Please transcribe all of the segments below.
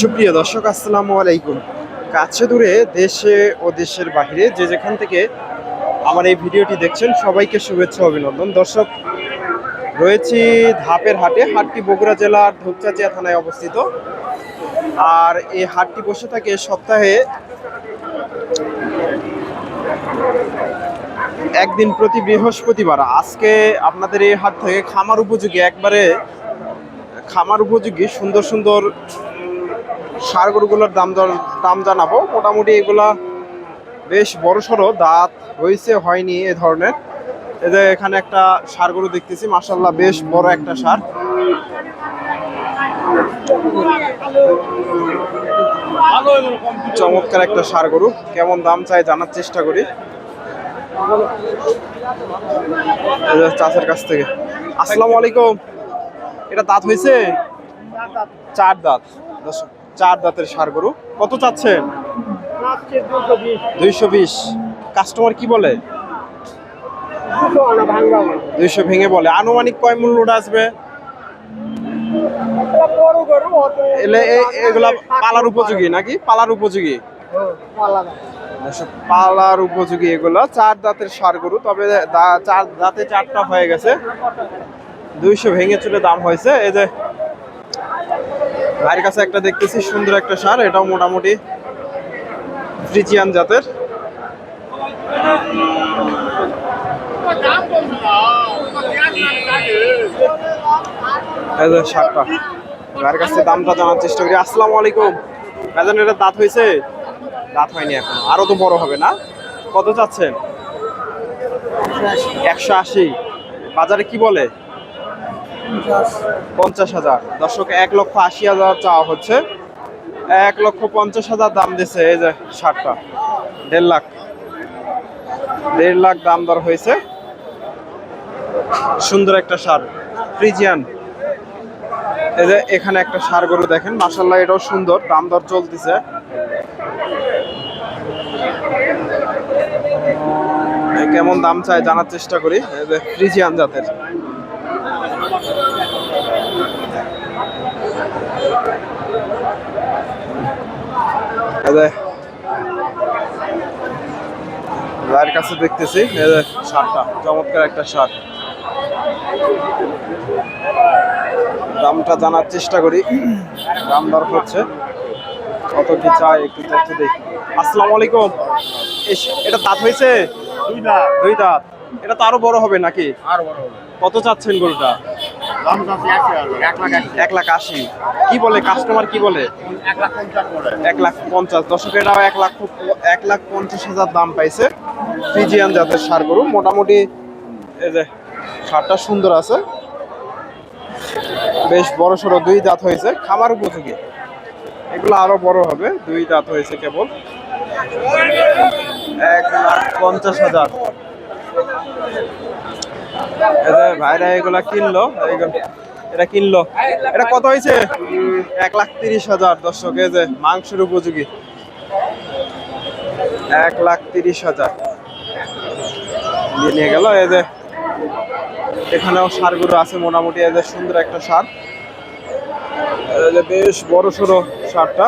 সুপ্রিয় দর্শক, আসসালামু আলাইকুম। কাছে দূরে দেশে ও দেশের বাইরে যে যেখান থেকে আমার এই ভিডিওটি দেখছেন, সবাইকে শুভেচ্ছা অভিনন্দন। দর্শক, রয়েছি ধাপের হাটে, হাটটি বগুড়া জেলার ধূপচাচিয়া থানায় অবস্থিত। আর এই হাটটি বসে থাকে সপ্তাহে একদিন প্রতি বৃহস্পতিবার। আজকে আপনাদের এই হাট থেকে খামার উপযোগী, একবারে খামার উপযোগী, সুন্দর সুন্দর সার গরুগুলোর দাম দাম জানাব। মোটামুটি এগুলা বেশ বড় সড়ো দাঁত হয়েছে হয়নি এ ধরনের। এদের এখানে একটা সার গরু দেখতেছি মাসাল্লাহ বেশ বড় একটা সার। চমৎকার একটা সার গরু। কেমন দাম চাই জানার চেষ্টা করি। চাষের কাছ থেকে। আসসালামু আলাইকুম। এটা দাঁত হয়েছে? চার দাঁত। দর্শক, চার দাঁতের সার গরু। কত চাচ্ছেন? দুইশো বিশ। কাস্টমার কি বলে? দুইশো ভেঙে বলে। আনুমানিক কয় মূল্যটা আসবে? এগুলা পালার উপযোগী নাকি? পালার উপযোগী? পালার উপযোগী এগুলো। চার দাঁতের সার গরু, তবে চার, দাঁতে চারটা হয়ে গেছে। দুইশো ভেঙে চলে দাম হয়েছে। এই যে ভাইয়ের কাছে একটা দেখতেছি, সুন্দর একটা সার এটাও মোটামুটি ফ্রিজিয়ান জাতের। সারটা ভাইয়ের কাছে দামটা জানার চেষ্টা করি। আসসালামু আলাইকুম। ভাইজান, এটা দাঁত হয়েছে? দাঁত হয়নি এখন। আরও তো বড় হবে না? কত চাচ্ছেন? একশো আশি। বাজারে কি বলে? পঞ্চাশ হাজার। দর্শক, এক লক্ষ আশি হাজার চাওয়া হচ্ছে। এক লক্ষ পঞ্চাশ হাজার দাম দিছে, এই যে শার্টটা। দেড় লাখ। দেড় লাখ দাম দর হয়েছে। সুন্দর একটা সার ফ্রিজিয়ান। এই যে এখানে একটা সার গরু দেখেন মাসাল্লাহ এটাও সুন্দর, দাম দর চলতেছে। কেমন দাম চায় জানার চেষ্টা করি ফ্রিজিয়ান জাতের। এই যে ভাইয়ের কাছে দেখতেছি সারটা চমৎকার একটা সার দামটা জানার চেষ্টা করি দাম দর হচ্ছে। কত কি চাই একটু তথ্য দেখি আসসালামু আলাইকুম। এটা দাঁত হয়েছে? দুই লাখ দুই দাঁত। এটা তো আরও বড় হবে নাকি? আর বড় হবে। কত চাচ্ছেন গরুটা? এক লাখ আশি। কি বলে কাস্টমার কি বলে? এক লাখ পঞ্চাশ করে এক লাখ এক লাখ পঞ্চাশ হাজার দাম পাইছে। ফিজিয়ান জাতের সার গরু। মোটামুটি এই যে সারটা সুন্দর আছে। বেশ বড় সড়ো দুই দাঁত হয়েছে। খামার উপযোগী। এগুলো আরও বড় হবে। দুই দাঁত হয়েছে কেবল। এক লাখ পঞ্চাশ হাজার। ভাইরা এগুলা কিনলো এটা কিনলো। এটা কত হয়েছে? এক লাখ তিরিশ হাজার, দর্শক, এই যে মাংসের উপযোগী। এক লাখ তিরিশ হাজার। নিয়ে গেল, এই যে এখানেও সারগুলো আছে মোটামুটি, এই যে সুন্দর একটা সার। বেশ বড় সড়ো সারটা।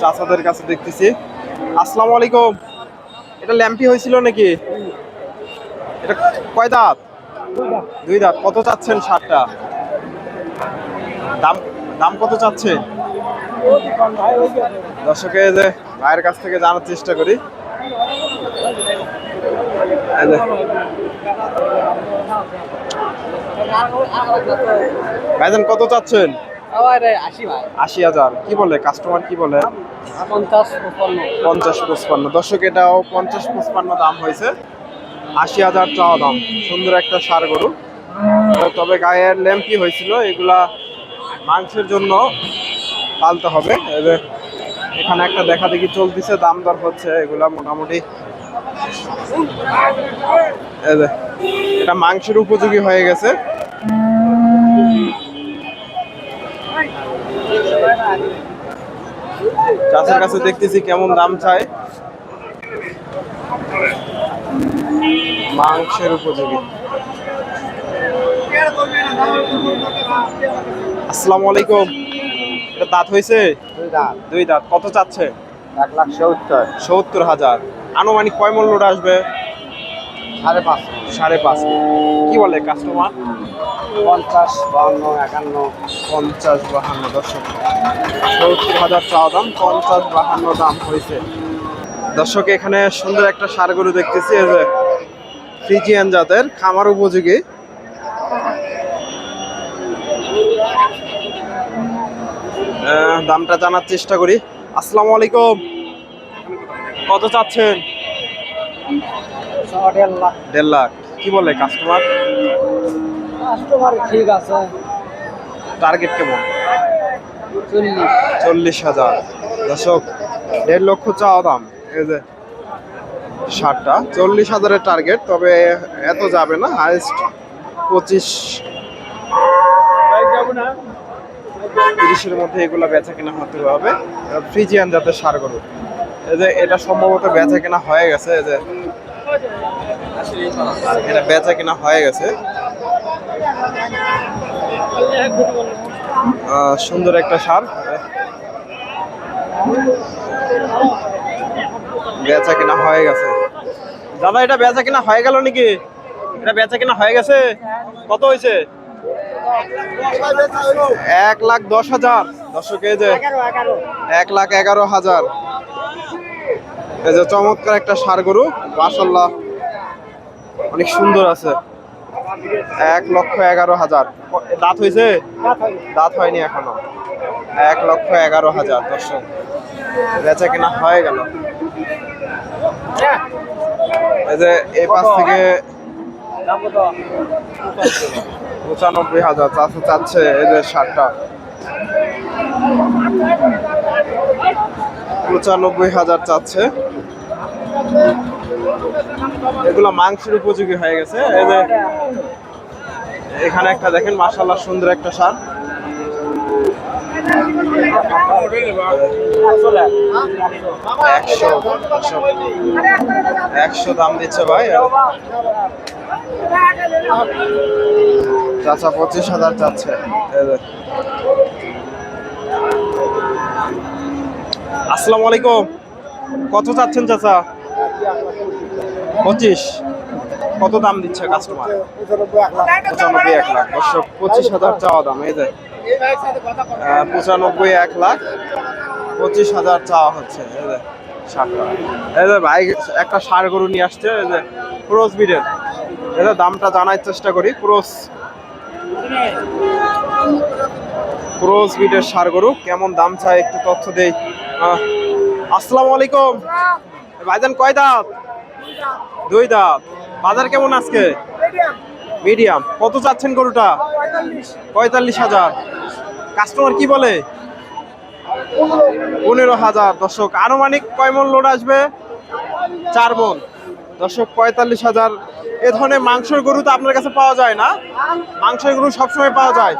চাচাদের কাছে দেখতেছি। আসসালামু আলাইকুম। এটা ল্যাম্পি হয়েছিল নাকি? এটা কয় দাঁত? দুই দাঁত। কত চাচ্ছেন সারটা? দাম দাম কত চাচ্ছেন দর্শকে যে ভাইয়ের কাছ থেকে জানার চেষ্টা করি। ভাইজান কত চাচ্ছেন? আশি হাজার। কি বলে? কাস্টমার কি বলে? পঞ্চাশ পঞ্চাশ পঁচপান্ন। দর্শক এটাও পঞ্চাশ পঁচপান্ন দাম হয়েছে। আশি হাজার চাওয়া দাম। সুন্দর একটা সার গরু। তবে গায়ের ল্যাম্পি হয়েছিল। এগুলা মাংসের জন্য পালতে হবে। এখানে একটা দেখা দেখি চলতেছে। দাম দর হচ্ছে। এগুলা মোটামুটি এটা মাংসের উপযোগী হয়ে গেছে। চাষের কাছে দেখতেছি কেমন দাম চায়। মাংসের উপযোগী। আসসালামু আলাইকুম। এটা দাঁত হয়েছে? দুই দাঁত। কত চাচ্ছে? এক লাখ সত্তর। সত্তর হাজার। আনুমানিক কয় মূল্য আসবে? সাড়ে পাঁচ সাড়ে পাঁচ কি বলে কাস্টমার পঞ্চাশ বাউন্ন একান্ন পঞ্চাশ বাহান্ন দর্শক। সত্তর হাজার চাওয়া দাম পঞ্চাশ বাহান্ন দাম হয়েছে। দর্শক এখানে সুন্দর একটা সার গরু দেখতেছি যে ফ্রিজিয়ান জাতের খামার উপযোগী। দামটা জানার চেষ্টা করি। আসসালামু আলাইকুম। কত চাচ্ছেন? দেড় লাখ। দেড় লাখ কি বলে কাস্টমার কাস্টমার ঠিক আছে। টার্গেট কেমন? চল্লিশ হাজার। দর্শক দেড় লক্ষ চাওয়া দাম। এই যে ষাটটা। চল্লিশ হাজারের টার্গেট তবে এত যাবে না। হাইস্ট পঁচিশ তিরিশের মধ্যে এগুলো বেচা কেনা হতে হবে। ফ্রিজিয়ান জাতের সার গরু। এই যে এটা সম্ভবত বেচা কেনা হয়ে গেছে। এই যে এটা বেচা কেনা হয়ে গেছে। সুন্দর একটা সার। বেচা কিনা হয়ে গেছে। দাদা, এটা বেচা কিনা হয়ে গেল নাকি? এটা বেচা কিনা হয়ে গেছে? কত হয়েছে? এক লাখ দশ হাজার। এই যে, এক লাখ এগারো হাজার। এই যে চমৎকার একটা সার গরু মাসাল্লাহ অনেক সুন্দর আছে। এক লক্ষ এগারো হাজার। দাঁত হয়েছে? দাঁত হয়নি এখনও। এক লক্ষ এগারো হাজার, দর্শক। বেচা কিনা হয়ে গেল। এই যে এই পাশ থেকে পঁচানব্বই হাজার চারশো চাচ্ছে এই যে ষাটটা পঁচানব্বই হাজার চাচ্ছে। এগুলো মাংসের উপযোগী হয়ে গেছে। এই যে এখানে একটা দেখেন মাসাল্লাহ সুন্দর একটা সার। একশো দাম দিচ্ছে ভাই। চাচা পঁচিশ হাজার চাচ্ছে এই যে। আসসালামু আলাইকুম। কত চাচ্ছেন চাচা? পঁচিশ। কত দাম দিচ্ছে কাস্টমার পঁচানব্বই এক লাখ। দর্শক পঁচিশ হাজার চাওয়া দাম এই যে। পঁচানব্বই এক লাখ। পঁচিশ হাজার চাওয়া হচ্ছে এই যে এই যে ভাই একটা ষাড় গরু নিয়ে আসছে এই যে ক্রস বিডের এই যে দামটা জানার চেষ্টা করি ক্রস। ক্রস বিডের ষাড় গরু কেমন দাম চাই একটু তথ্য আহ, আসসালামু আলাইকুম। ভাইজান কয় দাঁত? দুই দাঁত। বাজার কেমন আজকে? মিডিয়াম। কত চাচ্ছেন গরুটা? পঁয়তাল্লিশ হাজার। কাস্টমার কি বলে? পনেরো হাজার। দর্শক, আনুমানিক কয় মন লোড আসবে? চার মন। দর্শক, পঁয়তাল্লিশ হাজার। এ ধরনের মাংসের গরু তো আপনার কাছে পাওয়া যায় না। মাংসের গরু সবসময় পাওয়া যায়।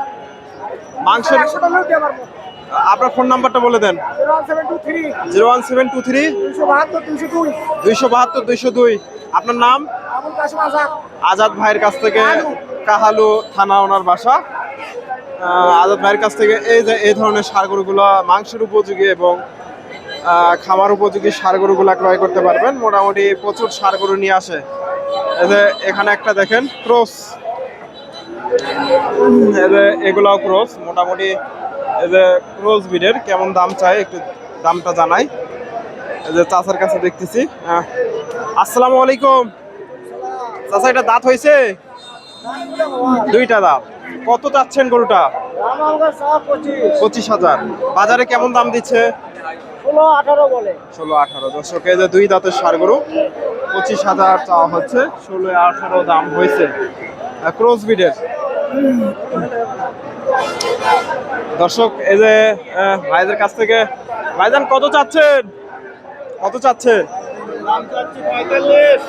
মাংসের আপনার ফোন নাম্বারটা বলে দেন। Zero one seven two three. দুইশো বাহাত্তর দুইশো দুই। আপনার নাম? আজাদ। ভাইয়ের কাছ থেকে কাহালু। থানা ওনার বাসা। আজাদ ভাইয়ের কাছ থেকে এই যে এই ধরনের সার গরুগুলো মাংসের উপযোগী এবং খামার উপযোগী সার গরুগুলো ক্রয় করতে পারবেন। মোটামুটি প্রচুর সার গরু নিয়ে আসে। এই যে এখানে একটা দেখেন ক্রস। এগুলাও ক্রস। মোটামুটি যে ক্রস বিডের কেমন দাম চাই একটু দামটা জানাই। যে চাচার কাছে দেখতেছি। আহ, আসসালামু আলাইকুম। চাচা এটা দাঁত হয়েছে? দুইটা দাঁত। কত চাচ্ছেন গরুটা? পঁচিশ হাজার। বাজারে কেমন দাম দিচ্ছে? ষোলো আঠারো। বলে দর্শকে যে দুই দাঁতের সার গরু। পঁচিশ হাজার চাওয়া হচ্ছে। ষোলো আঠারো দাম হয়েছে। ক্রস বিডের। দর্শক, এই যে ভাইদের কাছ থেকে, ভাইজান, কত চাচ্ছেন? কত চাচ্ছে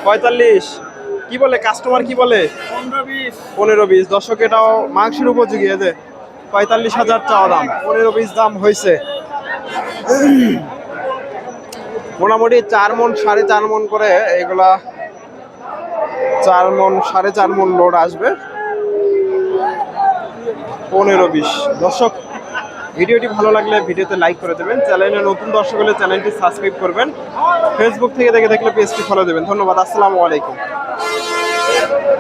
পঁয়তাল্লিশ। কি বলে? কাস্টমার কি বলে? পনেরো বিশ। দর্শক, এটাও মাংসের উপযোগী, এই যে, পঁয়তাল্লিশ হাজার চাওয়া দাম। পনেরো বিশ দাম হয়েছে। মোটামুটি চার মন, সাড়ে চার মন করে এগুলা চার মন, সাড়ে চার মন লোড আসবে। পনেরো বিশ। দর্শক ভিডিওটি ভালো লাগলে ভিডিওতে লাইক করে দেবেন। চ্যানেলে নতুন দর্শক হলে চ্যানেলটি সাবস্ক্রাইব করবেন। ফেসবুক থেকে দেখে দেখলে পেজটি ফলো দেবেন। ধন্যবাদ। আসসালামু আলাইকুম।